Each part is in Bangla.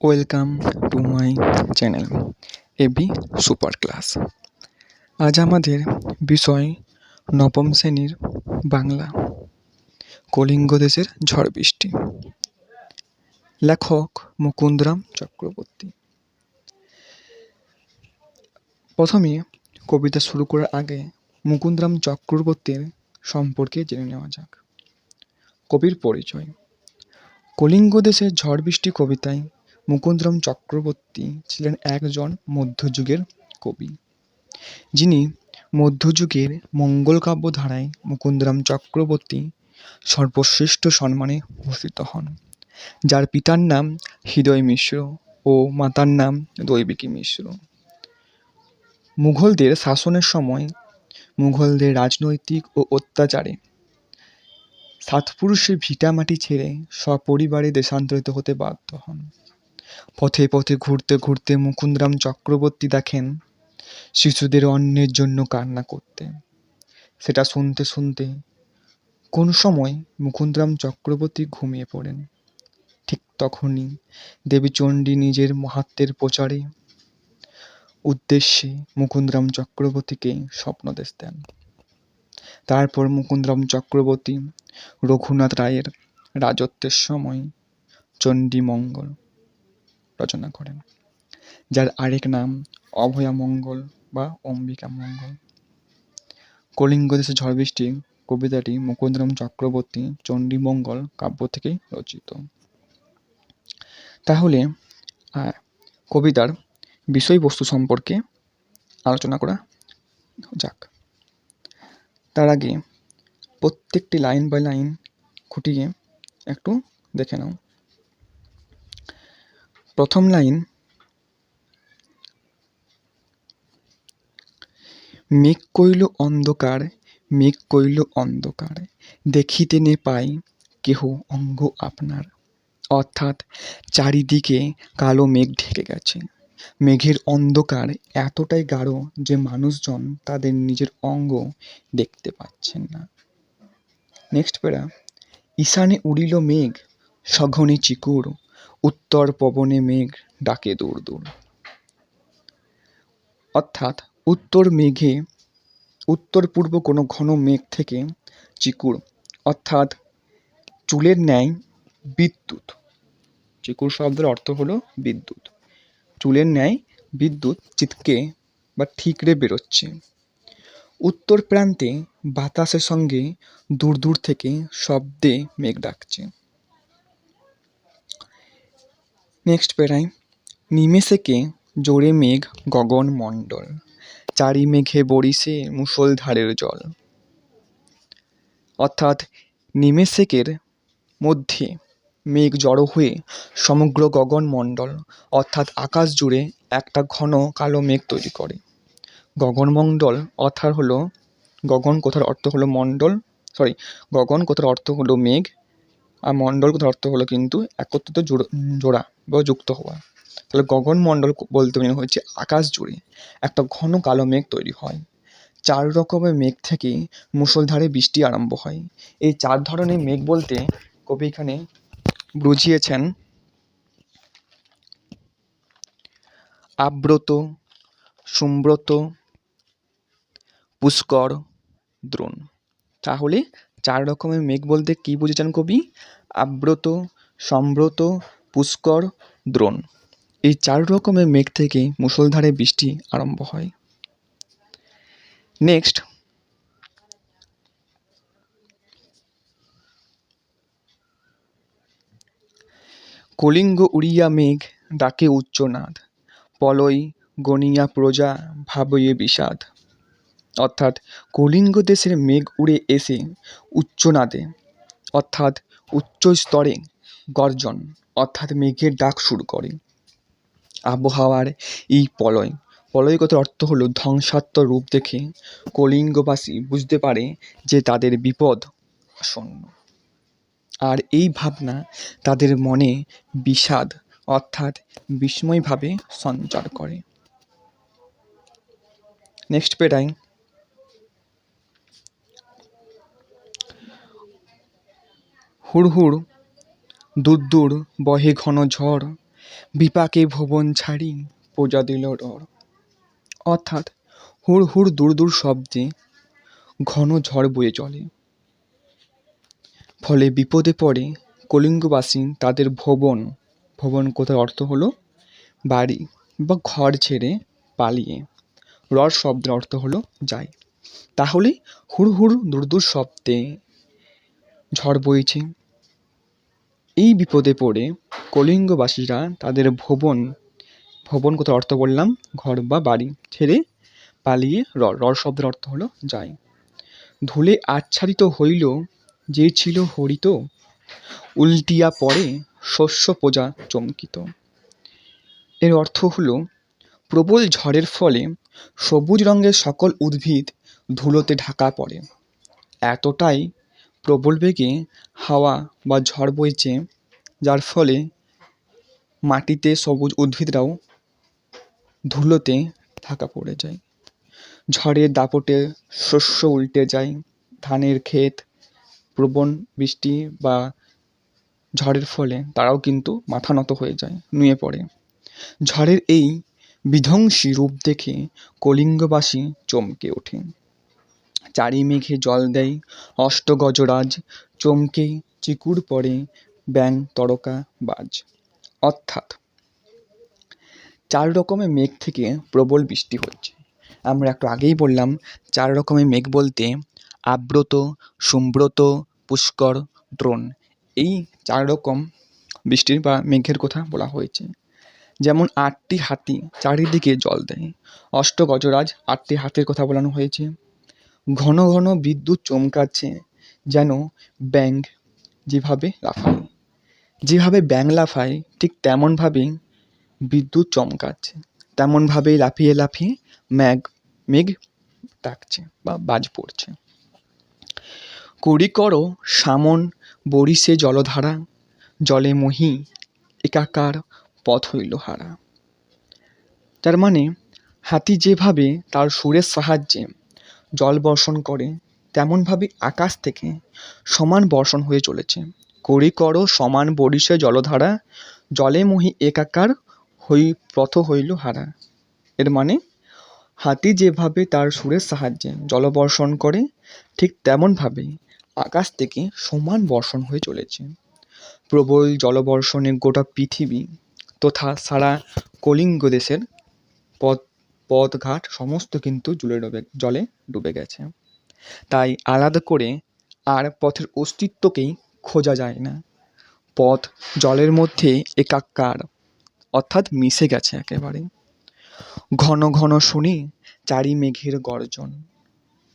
Welcome to my channel AB super class আজ আমাদের বিষয় নবম শ্রেণির বাংলা কলিঙ্গ দেশের ঝড় বৃষ্টি। লেখক মুকুন্দরাম চক্রবর্তী। প্রথমে কবিতা শুরু করার আগে মুকুন্দরাম চক্রবর্তীর সম্পর্কে জেনে নেওয়া যাক। কবির পরিচয়। কলিঙ্গ দেশের ঝড় বৃষ্টি কবিতায় মুকুন্দরাম চক্রবর্তী ছিলেন একজন মধ্যযুগের কবি, যিনি মধ্যযুগের মঙ্গল কাব্য ধারায় মুকুন্দরাম চক্রবর্তী সর্বশ্রেষ্ঠ সম্মানে ভূষিত হন, যার পিতার নাম হৃদয় মিশ্র ও মাতার নাম দৈবিকী মিশ্র। মুঘলদের শাসনের সময় মুঘলদের রাজনৈতিক ও অত্যাচারে সাতপুরুষের ভিটামাটি ছেড়ে সপরিবারে দেশান্তরিত হতে বাধ্য হন। পথে পথে ঘুরতে ঘুরতে মুকুন্দরাম চক্রবর্তী দেখেন শিশুদের অন্যের জন্য কান্না করতে। সেটা শুনতে শুনতে কোন সময় মুকুন্দরাম চক্রবর্তী ঘুমিয়ে পড়েন? ঠিক তখনই দেবী চণ্ডী নিজের মাহাত্মের প্রচারে উদ্দেশ্যে মুকুন্দরাম চক্রবর্তীকে স্বপ্নদেশ দেন। তারপর মুকুন্দরাম চক্রবর্তী রঘুনাথ রায়ের রাজত্বের সময় চণ্ডীমঙ্গল রচনা করেন, যার আরেক নাম অভয়া মঙ্গল বা অম্বিকা মঙ্গল। কলিঙ্গ দেশে ঝড় বৃষ্টি, কবিতাটি মুকুন্দরাম চক্রবর্তী চণ্ডীমঙ্গল কাব্য থেকেই রচিত। তাহলে কবিতার বিষয়বস্তু সম্পর্কে আলোচনা করা যাক। তার আগে প্রত্যেকটি লাইন বাই লাইন খুঁটিয়ে একটু দেখে নাও। প্রথম লাইন, মেঘ কইল অন্ধকার, মেঘ কইল অন্ধকার, দেখিতে নে পাই কেহ অঙ্গ আপনার। অর্থাৎ চারিদিকে কালো মেঘ ঢেকে গেছে। মেঘের অন্ধকার এতটাই গাঢ় যে মানুষজন তাদের নিজের অঙ্গ দেখতে পাচ্ছেন না। নেক্সট পেরা ঈশানে উড়িল মেঘ, সঘনে চিকুর উত্তর পবনে মেঘ ডাকে দূর দূর। অর্থাৎ উত্তর মেঘে, উত্তর পূর্ব কোনো ঘন মেঘ থেকে চিকুর, অর্থাৎ চুলের ন্যায় বিদ্যুৎ। চিকুর শব্দের অর্থ হলো বিদ্যুৎ। চুলের ন্যায় বিদ্যুৎ চিৎকে বা ঠিকরে বেরোচ্ছে। উত্তর প্রান্তে বাতাসের সঙ্গে দূর দূর থেকে শব্দে মেঘ ডাকছে। নেক্সট পেরাই। নিমেষেকে জোরে মেঘ গগন মণ্ডল। চারি মেঘে বরিশে মুষলধারের জল। অর্থাৎ নিমেষেকের মধ্যে মেঘ জড়ো হয়ে সমগ্র গগন গগনমণ্ডল অর্থাৎ আকাশ জুড়ে একটা ঘন কালো মেঘ তৈরি করে। গগনমণ্ডল অর্থাৎ হলো, গগন কোথার অর্থ হলো মণ্ডল? সরি গগন কোথার অর্থ হলো মেঘ? আর মণ্ডল কোথার অর্থ হলো কিন্তু একত্রিত জোড়া বা যুক্ত হওয়া। তাহলে গগনমণ্ডল বলতে মনে হচ্ছে আকাশ জুড়ে একটা ঘন কালো মেঘ তৈরি হয়। চার রকমের মেঘ থেকে মুষলধারে বৃষ্টি আরম্ভ হয়। এই চার ধরনের মেঘ বলতে কবি এখানে বুঝিয়েছেন আব্রত, সুব্রত, পুষ্কর, দ্রোণ। তাহলে চার রকমের মেঘ বলতে কি বুঝেছেন কবি? আব্রত সম্ব্রত পুষ্কর, দ্রোণ। এই চার রকমের মেঘ থেকে মুষলধারে বৃষ্টি আরম্ভ হয়। নেক্সট কলিঙ্গ উড়িয়া মেঘ ডাকে উচ্চনাদ। পলয় গনিয়া প্রজা ভাবয়ে বিষাদ। অর্থাৎ কলিঙ্গ দেশের মেঘ উড়ে এসে উচ্চনাদে অর্থাৎ উচ্চ স্তরে গর্জন, অর্থাৎ মেঘের ডাক শুরু করে। আবহাওয়ার এই পলয় পলয়গত অর্থ হলো ধ্বংসাত্মক রূপ দেখে কলিঙ্গবাসী বুঝতে পারে যে তাদের বিপদ আসন্ন। আর এই ভাবনা তাদের মনে বিষাদ, অর্থাৎ বিস্ময়ভাবে সঞ্চার করে। নেক্সট পেটাই হুড়হুড় দূর দূর বহে ঘন ঝড়, বিপাকে ভুবন ছাড়ি প্রজা দিল অর্থাৎ হুড় হুড় দূর দূর শব্দে ঘন ঝড় বয়ে চলে। ফলে বিপদে পড়ে কলিঙ্গবাসী তাদের ভবন। ভবন কোথায় অর্থ হলো? বাড়ি বা ঘর ছেড়ে পালিয়ে। রর শব্দের অর্থ হলো যায় তাহলে হুড় হুড় দূর দূর শব্দে ঝড় বইছে। এই বিপদে পড়ে কলিঙ্গবাসীরা তাদের ভবন ভবন কোথায় অর্থ বললাম? ঘর বা বাড়ি ছেড়ে পালিয়ে রর রর শব্দের অর্থ হলো যায়। ধুলে আচ্ছাদিত হইল যে ছিল হরিত, উল্টিয়া পড়ে শস্য প্রজা চমকিত। এর অর্থ হলো, প্রবল ঝড়ের ফলে সবুজ রঙের সকল উদ্ভিদ ধুলোতে ঢাকা পড়ে। এতটাই প্রবল বেগে হাওয়া বা ঝড় বইছে, যার ফলে মাটিতে সবুজ উদ্ভিদরাও ধুলোতে ঢাকা পড়ে যায়। ঝড়ের দাপটে শস্য উল্টে যায়, ধানের ক্ষেত, প্রবণ বৃষ্টি বা ঝড়ের ফলে তারাও কিন্তু মাথা নত হয়ে যায়, নুয়ে পড়ে। ঝড়ের এই বিধ্বংসী রূপ দেখে কলিঙ্গবাসী চমকে ওঠে। চারি মেঘে জল দেয়, অষ্টগজরাজ, চমকে চিকুর পড়ে ব্যাং তরকা, বাজ। অর্থাৎ চার রকমের মেঘ থেকে প্রবল বৃষ্টি হচ্ছে আমরা একটু আগেই বললাম, চার রকমের মেঘ বলতে আব্রত সুব্রত, পুষ্কর, দ্রোণ। এই চার রকম বৃষ্টির বা মেঘের কথা বলা হয়েছে। যেমন আটটি হাতি চারিদিকে জল দেয় অষ্ট গজরাজ আটটি হাতের কথা বলানো হয়েছে। ঘন ঘন বিদ্যুৎ চমকাচ্ছে যেন ব্যাঙ যেভাবে লাফায়। যেভাবে ব্যাঙ লাফায়, ঠিক তেমনভাবেই বিদ্যুৎ চমকাচ্ছে। তেমনভাবেই লাফিয়ে লাফিয়ে ম্যাঘ মেঘ ডাকছে বা বাজ পড়ছে। করি করো সামন, বরিশে জলধারা, জলে মহি, একাকার পথ হইল হারা। তার মানে হাতি যেভাবে তার সুরের সাহায্যে জল বর্ষণ করে, তেমনভাবে আকাশ থেকে সমান বর্ষণ হয়ে চলেছে। করি করো সমান বরিশে জলধারা, জলে মহি একাকার হই পথ হইল হারা। এর মানে হাতি যেভাবে তার সুরের সাহায্যে জলবর্ষণ করে, ঠিক তেমনভাবেই আকাশ থেকে সমান বর্ষণ হয়ে চলেছে। প্রবল জলবর্ষণে গোটা পৃথিবী তথা সারা কলিঙ্গ দেশের পথ পথঘাট সমস্ত কিন্তু জলে ডুবে জলে ডুবে গেছে। তাই আলাদা করে আর পথের অস্তিত্বকেই খোঁজা যায় না। পথ জলের মধ্যে একাকার, অর্থাৎ মিশে গেছে একেবারে। ঘন ঘন শুনি চারি মেঘের গর্জন।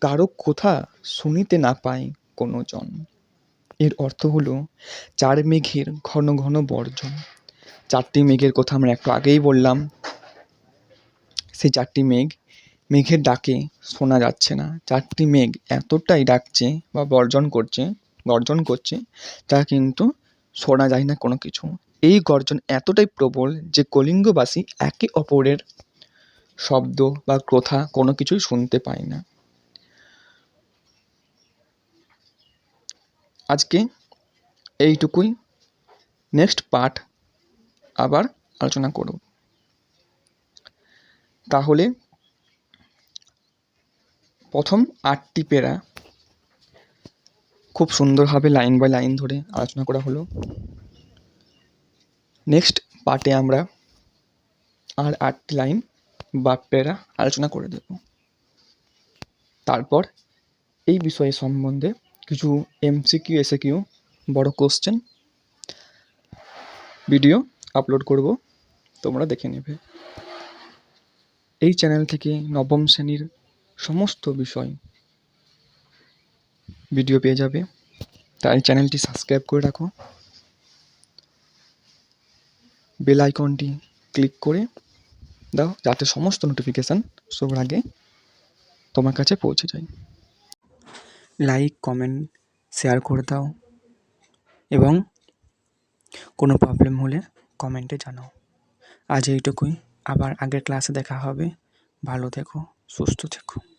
কারও কথা শুনিতে না পায় কোনো জন এর অর্থ হলো চার মেঘের ঘন ঘন বর্জন। চারটি মেঘের কথা আমরা একটু আগেই বললাম। সেই চারটি মেঘ, মেঘের ডাকে শোনা যাচ্ছে না। চারটি মেঘ এতটাই ডাকছে বা বর্জন করছে, গর্জন করছে, তা কিন্তু শোনা যায় না কোনো কিছু। এই গর্জন এতটাই প্রবল যে কলিঙ্গবাসী একে অপরের শব্দ বা কথা কোনো কিছুই শুনতে পায় না। আজকে এইটুকুই। নেক্সট পার্ট আবার আলোচনা করব। তাহলে প্রথম আটটি পেরা খুব সুন্দরভাবে লাইন বাই লাইন ধরে আলোচনা করা হলো। নেক্সট পার্টে আমরা আর আটটি লাইন বা পেরা আলোচনা করে দেব। তারপর এই বিষয়ে সম্বন্ধে কিছু এমসিকিউ এসএকিউ বড় কোশ্চেন ভিডিও আপলোড করব, তোমরা দেখে নেবে। এই চ্যানেল থেকে নবম শ্রেণির সমস্ত বিষয় ভিডিও পেয়ে যাবে। তাই চ্যানেলটি সাবস্ক্রাইব করে রাখো। বেল আইকনটি ক্লিক করে দাও, যাতে সমস্ত নোটিফিকেশান সবার আগে তোমার কাছে পৌঁছে যায়। লাইক কমেন্ট শেয়ার করে দাও এবং কোনো প্রবলেম হলে কমেন্টে জানাও। আজ এইটুকুই। আবার আগের ক্লাসে দেখা হবে। ভালো থেকো সুস্থ থেকো।